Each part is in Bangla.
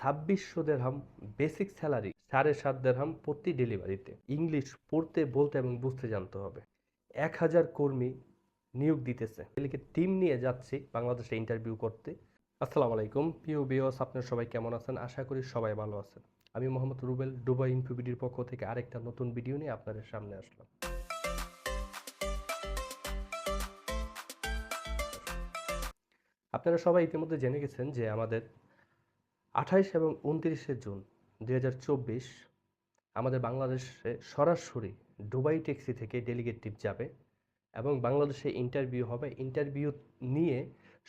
ছাব্বিশশো দেড়হাম বেসিক স্যালারি সাড়ে সাত দেড়হাম প্রতি ডেলিভারিতে ইংলিশ পড়তে, বলতে এবং বুঝতে জানতে হবে। এক হাজার কর্মী নিয়োগ দিতেছে। এদিকে টিম নিয়ে যাচ্ছি বাংলাদেশে ইন্টারভিউ করতে। আসসালামু আলাইকুম। প্রিয় বিওস আপনার সবাই কেমন আছেন? আশা করি সবাই ভালো আছেন। আমি মোহাম্মদ রুবেল ডুবাই ইনফিবিডির পক্ষ থেকে আরেকটা নতুন ভিডিও নিয়ে আপনাদের সামনে আসলাম। আপনারা সবাই ইতিমধ্যে জেনে গেছেন যে আমাদের আঠাইশ এবং উনত্রিশে জুন দু হাজার চব্বিশ আমাদের বাংলাদেশে সরাসরি দুবাই ট্যাক্সি থেকে ডেলিগেট টিপ যাবে এবং বাংলাদেশে ইন্টারভিউ হবে। ইন্টারভিউ নিয়ে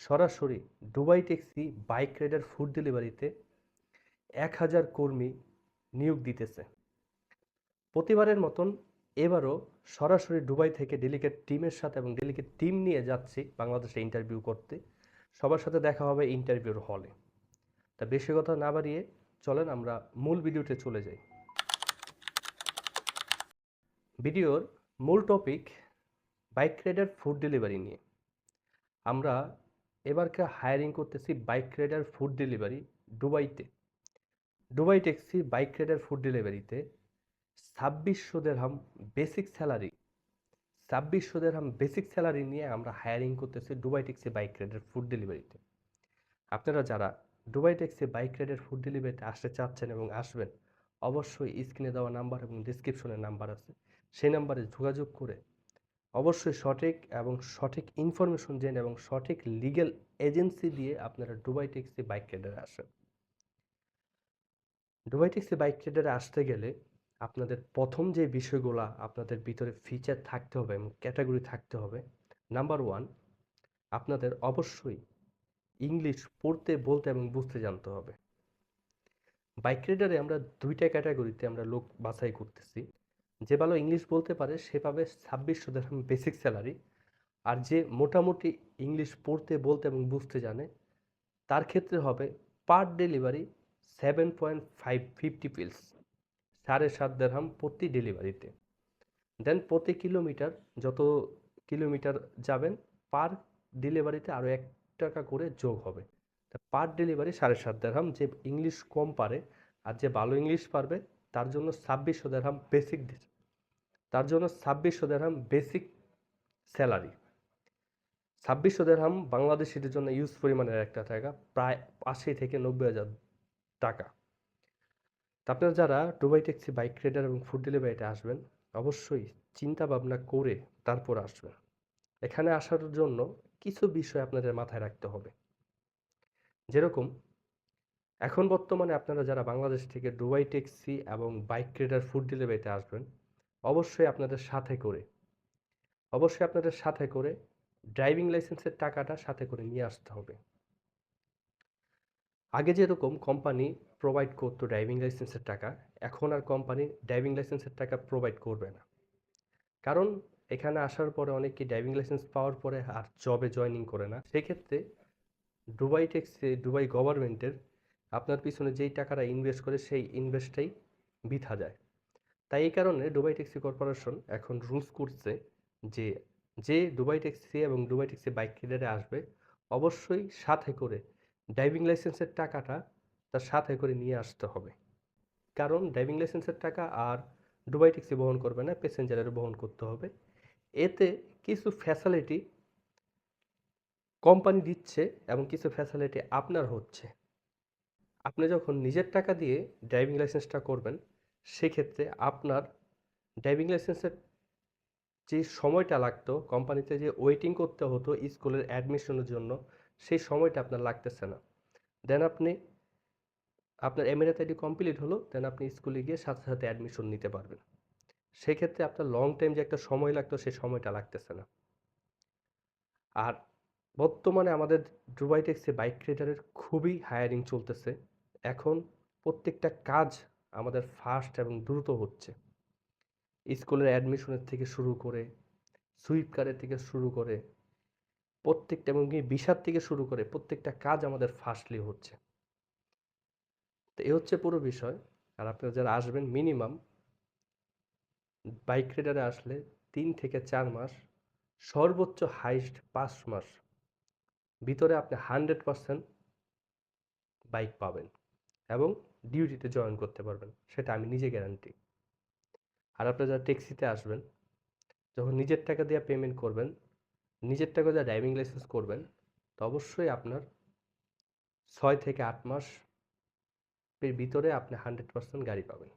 সরাসরি Dubai taxi bike rider, food ডেলিভারিতে এক হাজার কর্মী নিয়োগ দিতেছে। প্রতিবারের মতন এবারও সরাসরি দুবাই থেকে ডেলিগেট টিমের সাথে এবং ডেলিগেট টিম নিয়ে যাচ্ছি বাংলাদেশে ইন্টারভিউ করতে। সবার সাথে দেখা হবে ইন্টারভিউর হলে। তা বেশি কথা না বাড়িয়ে চলেন আমরা মূল ভিডিওতে চলে যাই। ভিডিওর মূল topic bike rider food delivery নিয়ে। আমরা এবারকে হায়ারিং করতেছি বাইক রাইডার ফুড ডেলিভারি দুবাইতে। Dubai taxi bike rider food ডেলিভারিতে ছাব্বিশশো দেড়হাম বেসিক স্যালারি ছাব্বিশশো দেড়হাম বেসিক স্যালারি নিয়ে আমরা হায়ারিং করতেছি Dubai taxi bike rider food ডেলিভারিতে আপনারা যারা Dubai taxi bike rider food ডেলিভারিতে আসতে চাচ্ছেন এবং আসবেন, অবশ্যই স্ক্রিনে দেওয়া নাম্বার এবং ডিসক্রিপশনে নাম্বার আছে। সেই নাম্বারে যোগাযোগ করে অবশ্যই সঠিক এবং সঠিক ইনফরমেশন জেনে এবং সঠিক লিগ্যাল এজেন্সি দিয়ে আপনারা দুবাই ট্যাক্সি বাইক রাইডারে আসেন। দুবাই ট্যাক্সি বাইক রাইডারে আসতে গেলে আপনাদের প্রথম যে বিষয়গুলো আপনাদের ভিতরে ফিচার থাকতে হবে এবং ক্যাটাগরি থাকতে হবে নাম্বার ওয়ান আপনাদের অবশ্যই ইংলিশ পড়তে, বলতে এবং বুঝতে জানতে হবে। বাইক রাইডারে আমরা দুইটা ক্যাটাগরিতে আমরা লোক বাছাই করতেছি। যে ভালো ইংলিশ বলতে পারে, সে পাবে ছাব্বিশশো দেড়হাম বেসিক স্যালারি আর যে মোটামুটি ইংলিশ পড়তে, বলতে এবং বুঝতে জানে, তার ক্ষেত্রে হবে per delivery seven point five fifty pills সাড়ে সাত দেড়হাম প্রতি ডেলিভারিতে দেন প্রতি কিলোমিটার যত কিলোমিটার যাবেন পার ডেলিভারিতে আরও এক টাকা করে যোগ হবে। পার ডেলিভারি সাড়ে সাত দেড়হাম যে ইংলিশ কম পারে আর যে ভালো ইংলিশ পারবে, তার জন্য ছাব্বিশশো দেড়হাম বেসিক তার জন্য ছাব্বিশশো দেড়হাম বেসিক স্যালারি ছাব্বিশশো দেড়হাম বাংলাদেশিদের জন্য ইউজ পরিমাণের একটা টাকা, প্রায় আশি থেকে নব্বই হাজার টাকা। আপনারা যারা ডুবাই ট্যাক্সি বাইক রেডার এবং ফুড ডেলিভারিতে আসবেন, অবশ্যই চিন্তা ভাবনা করে তারপর আসবেন। এখানে আসার জন্য কিছু বিষয় আপনাদের মাথায় রাখতে হবে। যেরকম, এখন বর্তমানে আপনারা যারা বাংলাদেশ থেকে ডুবাই ট্যাক্সি এবং বাইক রাইডার ফুড ডেলিভারিতে আসবেন, অবশ্যই আপনাদের সাথে করে, অবশ্যই আপনাদের সাথে করে ড্রাইভিং লাইসেন্সের টাকাটা সাথে করে নিয়ে আসতে হবে। আগে যেরকম কোম্পানি প্রোভাইড করতো ড্রাইভিং লাইসেন্সের টাকা, এখন আর কোম্পানি ড্রাইভিং লাইসেন্সের টাকা প্রোভাইড করবে না। কারণ এখানে আসার পরে অনেকে ড্রাইভিং লাইসেন্স পাওয়ার পরে আর জবে জয়নিং করে না। সেক্ষেত্রে দুবাই ট্যাক্সি দুবাই গভর্নমেন্টের আপনার পিছনে যেই টাকাটা ইনভেস্ট করে সেই ইনভেস্টটাই বৃথা যায়। তাই এই কারণে দুবাই ট্যাক্সি কর্পোরেশন এখন রুলস করছে যে যে দুবাই ট্যাক্সি এবং দুবাই ট্যাক্সি বাইক রাইডারে আসবে, অবশ্যই সাথে করে ড্রাইভিং লাইসেন্সের টাকাটা তার সাথে করে নিয়ে আসতে হবে। কারণ ড্রাইভিং লাইসেন্সের টাকা আর দুবাই ট্যাক্সি বহন করবে না প্যাসেঞ্জারের বহন করতে হবে। এতে কিছু ফ্যাসিলিটি কোম্পানি দিচ্ছে এবং কিছু ফ্যাসিলিটি আপনার হচ্ছে। আপনি যখন নিজের টাকা দিয়ে ড্রাইভিং লাইসেন্সটা করবেন, সেক্ষেত্রে আপনার ড্রাইভিং লাইসেন্সের যে সময়টা লাগতো কোম্পানিতে যে ওয়েটিং করতে হতো, স্কুলের অ্যাডমিশনের জন্য, সেই সময়টা আপনার লাগতেছে না। দেন আপনি, আপনার এমএনএত আইডি কমপ্লিট হলো দেন আপনি স্কুলে গিয়ে সাথে সাথে অ্যাডমিশন নিতে পারবেন। সেক্ষেত্রে আপনার লং টাইম যে একটা সময় লাগতো সেই সময়টা লাগতেছে না। আর বর্তমানে আমাদের দুবাই ট্যাক্সি বাইক রাইডারের খুবই হায়ারিং চলতেছে। এখন প্রত্যেকটা কাজ আমাদের ফাস্ট এবং দ্রুত হচ্ছে। স্কুলের অ্যাডমিশনের থেকে শুরু করে সুইপ কারের থেকে শুরু করে, প্রত্যেকটা এবং বিশার থেকে শুরু করে প্রত্যেকটা কাজ আমাদের ফাস্টলি হচ্ছে। তো এ হচ্ছে পুরো বিষয়। আর আপনারা যারা আসবেন মিনিমাম বাইক রাইডারে আসলে তিন থেকে চার মাস সর্বোচ্চ হাইস্ট পাঁচ মাস ভিতরে আপনি হান্ড্রেড পারসেন্ট বাইক পাবেন এবং ডিউটিতে জয়েন করতে পারবেন, সেটা আমি নিজে গ্যারান্টি আর আপনারা যারা ট্যাক্সিতে আসবেন, যখন নিজের টাকা দিয়ে পেমেন্ট করবেন, নিজের টাকা দিয়ে ড্রাইভিং লাইসেন্স করবেন, তো অবশ্যই আপনার ছয় থেকে আট মাস এর ভিতরে আপনি হান্ড্রেড পার্সেন্ট গাড়ি পাবেন।